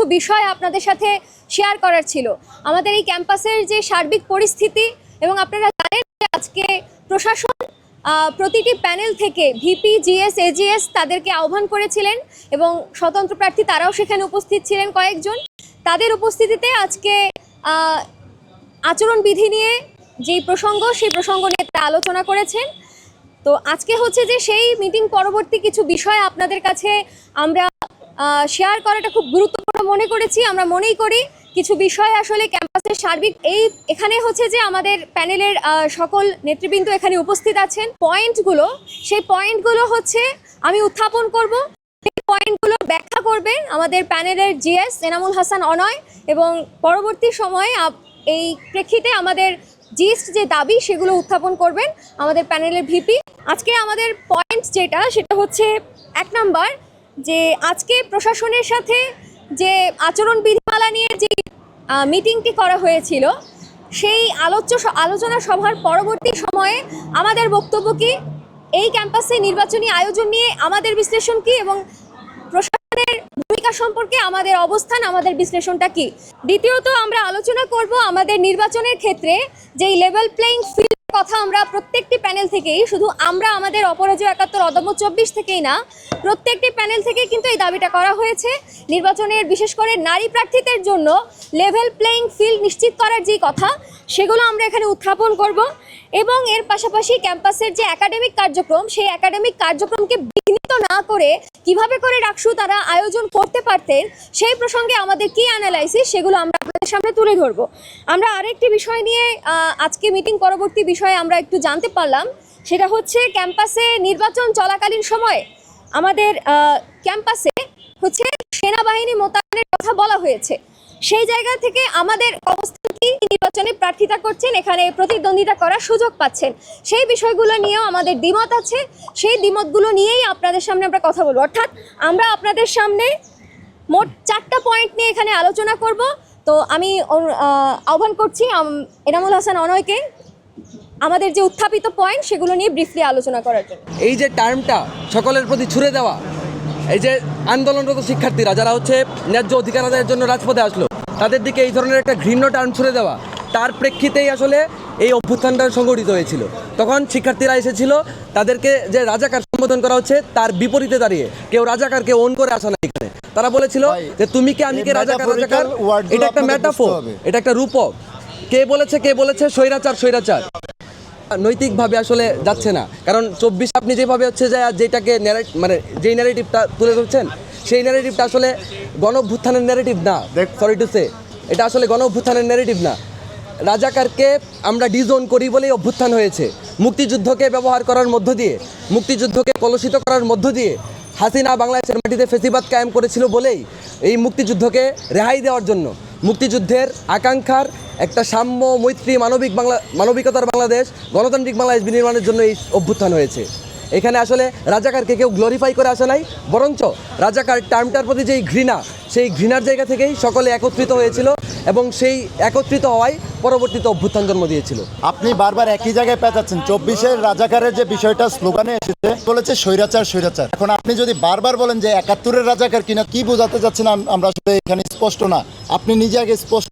কিছু বিষয় আপনাদের সাথে শেয়ার করার ছিল। আমাদের এই ক্যাম্পাসের যে সার্বিক পরিস্থিতি এবং আপনারা জানেন যে আজকে প্রশাসন প্রতিটি প্যানেল থেকে ভিপি, জিএস, এজিএস তাদেরকে আহ্বান করেছিলেন এবং স্বতন্ত্র প্রার্থী তারাও সেখানে উপস্থিত ছিলেন কয়েকজন। তাদের উপস্থিতিতে আজকে আচরণবিধি নিয়ে যেই প্রসঙ্গ, সেই প্রসঙ্গ নিয়ে তারা আলোচনা করেছেন। তো আজকে হচ্ছে যে সেই মিটিং পরবর্তী কিছু বিষয় আপনাদের কাছে আমরা শেয়ার করাটা খুব গুরুত্বপূর্ণ মনে করেছি। আমরা মনেই করি কিছু বিষয় আসলে ক্যাম্পাসের সার্বিক এই এখানে হচ্ছে যে আমাদের প্যানেলের সকল নেতৃবৃন্দ এখানে উপস্থিত আছেন। পয়েন্টগুলো সেই পয়েন্টগুলো হচ্ছে আমি উত্থাপন করব। সেই পয়েন্টগুলো ব্যাখ্যা করবেন আমাদের প্যানেলের জিএস এনামুল হাসান অনয় এবং পরবর্তী সময়ে এই প্রেক্ষিতে আমাদের জিস্ট যে দাবি সেগুলো উত্থাপন করবেন আমাদের প্যানেলের ভিপি। আজকে আমাদের পয়েন্ট যেটা, সেটা হচ্ছে এক নাম্বার যে আজকে প্রশাসনের সাথে যে আচরণ বিধিমালা নিয়ে যে মিটিংটি করা হয়েছিল, সেই আলোচ্য আলোচনা সভার পরবর্তী সময়ে আমাদের বক্তব্য কি? এই ক্যাম্পাসে নির্বাচনী আয়োজন নিয়ে আমাদের বিশ্লেষণ কি এবং প্রশাসনের ভূমিকা সম্পর্কে আমাদের অবস্থান, আমাদের বিশ্লেষণটা কি? দ্বিতীয়ত আমরা আলোচনা করব আমাদের নির্বাচনের ক্ষেত্রে যেই লেভেল প্লেইং ফিল্ড কথা আমরা প্রত্যেকটি প্যানেল থেকেই, শুধু আমরা আমাদের অপরাজয় একাত্তর অদম্য চব্বিশ থেকেই না, প্রত্যেকটি প্যানেল থেকে কিন্তু এই দাবিটা করা হয়েছে। নির্বাচনের বিশেষ করে নারী প্রার্থীদের জন্য লেভেল প্লেইং ফিল্ড নিশ্চিত করার যে কথা, সেগুলো আমরা এখানে উত্থাপন করব। এবং এর পাশাপাশি ক্যাম্পাসের যে একাডেমিক কার্যক্রম, সেই একাডেমিক কার্যক্রমকে বিঘ্নিত না করে কীভাবে করে ডাকসু তারা আয়োজন করতে পারতেন, সেই প্রসঙ্গে আমাদের কি অ্যানালাইসিস সেগুলো আমরা সামনে তুলে ধরবো। আমরা আরেকটি বিষয় নিয়ে আজকে মিটিং পরবর্তী বিষয়ে আমরা একটু জানতে পারলাম। সেটা হচ্ছে ক্যাম্পাসে নির্বাচন চলাকালীন সময়ে আমাদের ক্যাম্পাসে হচ্ছে সেনাবাহিনী মোতায়েনের কথা বলা হয়েছে। সেই জায়গা থেকে আমাদের অবস্থান কি? নির্বাচনে প্রার্থিতা করছেন, এখানে প্রতিদ্বন্দ্বিতা করার সুযোগ পাচ্ছেন। সেই বিষয়গুলো নিয়েও আমাদের দ্বিমত আছে। সেই দ্বিমতগুলো নিয়েই আপনাদের সামনে আমরা কথা বলব। অর্থাৎ আমরা আপনাদের সামনে মোট চারটা পয়েন্ট নিয়ে এখানে আলোচনা করব। তো আমি আহ্বান করছি এনামুল হাসান অনয়কে আমাদের যে উত্থাপিত পয়েন্ট সেগুলো নিয়ে ব্রিফলি আলোচনা করার জন্য। এই যে টার্মটা সকলের প্রতি ছুড়ে দেওয়া, এই যে আন্দোলনরত শিক্ষার্থীরা যারা হচ্ছে ন্যায্য অধিকার আদায়ের জন্য রাজপথে আসলো, তাদের দিকে এই ধরনের একটা ঘৃণ্য টার্ম ছুড়ে দেওয়া, তার প্রেক্ষিতেই আসলে এই অভ্যুত্থানটা সংগঠিত হয়েছিল। তখন শিক্ষার্থীরা এসেছিল, তাদেরকে যে রাজাকার সম্বোধন করা হচ্ছে, তার বিপরীতে দাঁড়িয়ে, কেউ রাজাকার কেউ ওন করে আসা না এখানে তারা বলেছিল যে তুমি কে আমি কে রাজাকার রাজাকার? এটা একটা ম্যাটাফোর এটা একটা রূপক। কে বলেছে কে বলেছে? স্বৈরাচার স্বৈরাচার। নৈতিকভাবে আসলে যাচ্ছে না। কারণ চব্বিশ আপনি যেভাবে হচ্ছে যে যেটাকে মানে যেই ন্যারেটিভটা তুলে ধরছেন সেই ন্যারেটিভটা আসলে গণ অভ্যুত্থানের ন্যারেটিভ না সরি টু সে এটা আসলে গণ অভ্যুত্থানের ন্যারেটিভ না। রাজাকারকে আমরা ডিজোন করি বলেই অভ্যুত্থান হয়েছে। মুক্তিযুদ্ধকে ব্যবহার করার মধ্য দিয়ে মুক্তিযুদ্ধকে কলুষিত করার মধ্য দিয়ে হাসিনা বাংলাদেশের মাটিতে ফেসিবাদ কায়েম করেছিল বলেই এই মুক্তিযুদ্ধকে রেহাই দেওয়ার জন্য। মুক্তিযুদ্ধের আকাঙ্ক্ষার একটা সাম্য, মৈত্রী, মানবিক বাংলা, মানবিকতার বাংলাদেশ, গণতান্ত্রিক বাংলাদেশ বিনির্মাণের জন্য এই অভ্যুত্থান হয়েছে। এখানে আসলে রাজাকারকে কেউ গ্লোরিফাই করে আসে নাই, বরঞ্চ রাজাকার টার্মটার প্রতি যেই ঘৃণা, সেই ঘৃণার জায়গা থেকেই সকলে একত্রিত হয়েছিল। এবং সেই একত্রিত হওয়ায় পরবর্তীতে অভ্যুত্থান জন্ম দিয়েছিল। আপনি বারবার একই জায়গায় পেঁচাচ্ছেন। চব্বিশের রাজাকারের যে বিষয়টা স্লোগানে এসেছে বলেছে স্বৈরাচার স্বৈরাচার। এখন আপনি যদি বারবার বলেন যে একাত্তরের রাজাকার কিনা, কি বোঝাতে চাচ্ছেন আমরা আসলে এখানে স্পষ্ট না। আপনি নিজে আগে স্পষ্ট